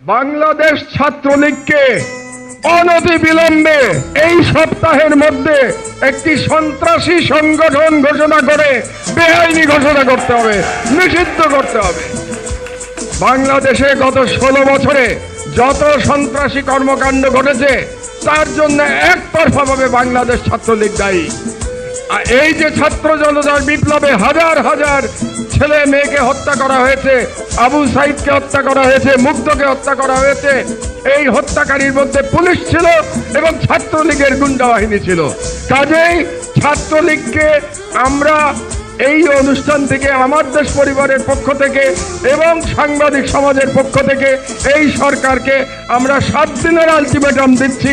বাংলাদেশ ছাত্রলীগকে অনতি বিলম্বে এই সপ্তাহের মধ্যে একটি সন্ত্রাসী সংগঠন ঘোষণা করে বেআইনি ঘোষণা করতে হবে, নিষিদ্ধ করতে হবে। বাংলাদেশে গত ষোলো বছরে যত সন্ত্রাসী কর্মকাণ্ড ঘটেছে, তার জন্য একতরফাভাবে বাংলাদেশ ছাত্রলীগ দায়ী। আর এই যে ছাত্র জনতার বিপ্লবে হাজার হাজার ছেলে মেয়েকে হত্যা করা হয়েছে, আবু সাইদকে হত্যা করা হয়েছে, মুগ্ধকে হত্যা করা হয়েছে। এই হত্যাকারীর মধ্যে পুলিশ ছিল এবং ছাত্রলীগের গুন্ডা বাহিনী ছিল। কাজেই ছাত্রলীগকে আমরা এই অনুষ্ঠান থেকে আমার দেশ পরিবারের পক্ষ থেকে এবং সাংবাদিক সমাজের পক্ষ থেকে এই সরকারকে আমরা সাত দিনের আলটিমেটাম দিচ্ছি।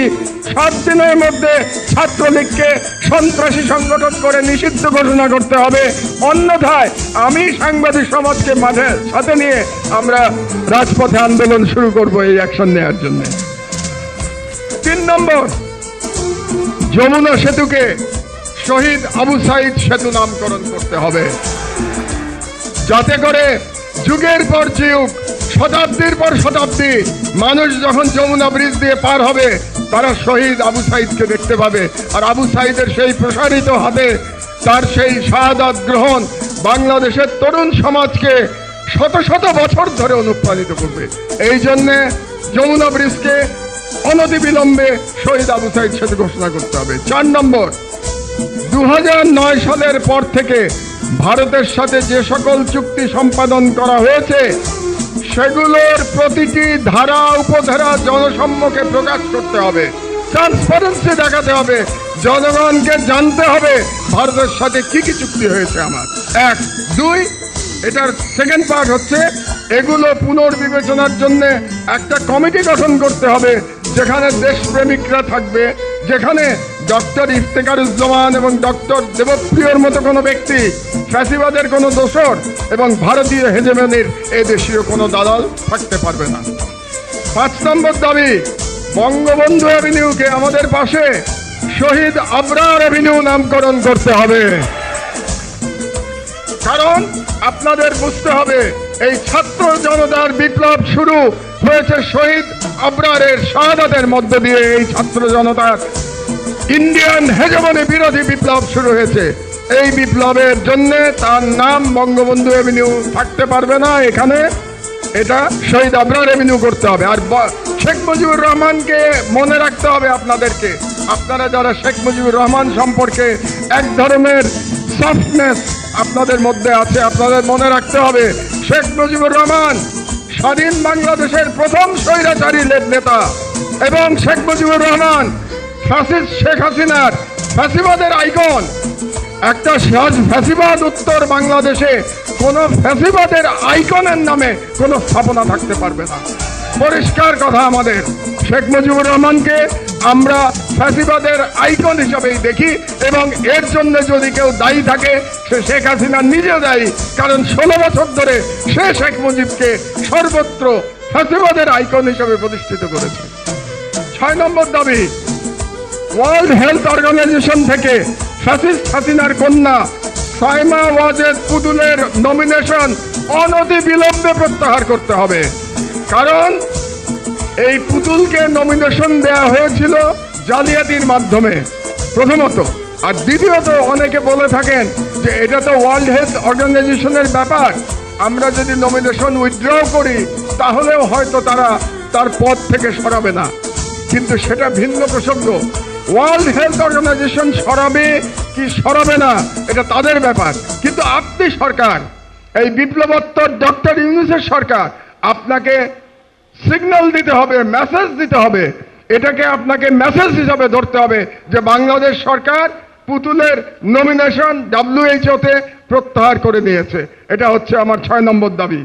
সাত দিনের মধ্যে ছাত্রলীগকে সন্ত্রাসী সংগঠন করে নিষিদ্ধ ঘোষণা করতে হবে। অন্যথায় আমি সাংবাদিক সমাজকে মাঝে সাথে নিয়ে আমরা রাজপথে আন্দোলন শুরু করব এই অ্যাকশন নেওয়ার জন্য। তিন নম্বর, যমুনা সেতুকে শহীদ আবু সাইদ সেতু নামকরণ করতে হবে। যাতে করে যুগের পর যুগ, শতাব্দীর পর শতাব্দী মানুষ যখন যমুনা ব্রিজ দিয়ে পার হবে, তারা শহীদ আবু সাইদকে দেখতে পাবে। আর আবু সাইদের সেই প্রসারিত হাতে তার সেই শাহাদাত গ্রহণ বাংলাদেশের তরুণ সমাজকে শত শত বছর ধরে অনুপ্রাণিত করবে। এই জন্যে যমুনা ব্রিজকে অনতিবিলম্বে শহীদ আবু সাইদ সেতু ঘোষণা করতে হবে। চার নম্বর দু হাজার নয় সালের পর থেকে ভারতের সাথে যে সকল চুক্তি সম্পাদন করা হয়েছে, সেগুলোর প্রতিটি ধারা, উপধারা জনসম্মুখে প্রকাশ করতে হবে। ট্রান্সপারেন্সি দেখাতে হবে, জনগণকে জানতে হবে ভারতের সাথে কি কি চুক্তি হয়েছে আমার। এক, দুই, এটার সেকেন্ড পার্ট হচ্ছে, এগুলো পুনর্বিবেচনার জন্য একটা কমিটি গঠন করতে হবে, যেখানে দেশপ্রেমিকরা থাকবে, যেখানে ডক্টর ইফতেকারুজ্জামান এবং ডক্টর দেবপ্রিয়র মতো কোনো ব্যক্তি ফ্যাসিবাদের কোনো দোসর এবং ভারতীয় হেজেমেনির এ দেশীয় কোনো দালাল থাকতে পারবে না। পাঁচ নম্বর দাবি, বঙ্গবন্ধু অ্যাভিনিউকে আমাদের পাশে শহীদ আবরার অ্যাভিনিউ নামকরণ করতে হবে। কারণ আপনাদের বুঝতে হবে, এই ছাত্র জনতার বিপ্লব শুরু হয়েছে শহীদ আবরারের শাহাদাতের মধ্য দিয়ে। এই ছাত্র জনতার ইন্ডিয়ান হেজমনি বিরোধী বিপ্লব শুরু হয়েছে। এই বিপ্লবের জন্য তার নাম বঙ্গবন্ধু এভিনিউ থাকতে পারবে না এখানে। এটা শহীদ আবরার এভিনিউ করতে হবে। আর শেখ মুজিবুর রহমানকে মনে রাখতে হবে আপনাদেরকে। আপনারা যারা শেখ মুজিবুর রহমান সম্পর্কে এক ধরনের সফটনেস আপনাদের মধ্যে আছে, আপনাদের মনে রাখতে হবে, শেখ মুজিবুর রহমান স্বাধীন বাংলাদেশের প্রথম স্বৈরাচারী নেতা। এবং শেখ মুজিবুর রহমান ফ্যাসিস্ট শেখ হাসিনার ফ্যাসিবাদের আইকন। একটা ফ্যাসিবাদ উত্তর বাংলাদেশে কোনো ফ্যাসিবাদের আইকনের নামে কোনো স্থাপনা থাকতে পারবে না। পরিষ্কার কথা আমাদের। শেখ মুজিবুর রহমানকে আমরা ফ্যাসিবাদের আইকন হিসাবেই দেখি এবং এর জন্য যদি কেউ দায়ী থাকে, সে শেখ হাসিনা নিজে দায়ী। কারণ ষোলো বছর ধরে সে শেখ মুজিবকে সর্বত্র ফ্যাসিবাদের আইকন হিসাবে প্রতিষ্ঠিত করেছে। ছয় নম্বর দাবি ওয়ার্ল্ড হেলথ অর্গানাইজেশন থেকে ফ্যাসিস্ট হাসিনার কন্যা সাইমা ওয়াজেদ পুতুলের নমিনেশন অনতি বিলম্বে প্রত্যাহার করতে হবে। কারণ এই পুতুলকে নমিনেশন দেয়া হয়েছিল জালিয়াতির মাধ্যমে, প্রথমত। আর দ্বিতীয়ত, অনেকে বলে থাকেন যে এটা তো ওয়ার্ল্ড হেলথ অর্গানাইজেশনের ব্যাপার। আমরা যদি নমিনেশন উইথড্র করি, তাহলেও হয়তো তারা তার পদ থেকে সরাবে না। কিন্তু সেটা ভিন্ন প্রসঙ্গ। ওয়ার্ল্ড হেলথ অর্গানাইজেশন সরাবে কি সরাবে না, এটা তাদের ব্যাপার। কিন্তু আপনি সরকার, এই বিপ্লবোত্তর ডক্টর ইউনুসের সরকার, আপনাকে সিগন্যাল দিতে হবে মেসেজ দিতে হবে। এটাকে আপনাকে মেসেজ হিসাবে ধরতে হবে যে বাংলাদেশ সরকার পুতুলের নমিনেশন ডাব্লিউএইচওতে প্রত্যাহার করে দিয়েছে। এটা হচ্ছে আমার ছয় নম্বর দাবি।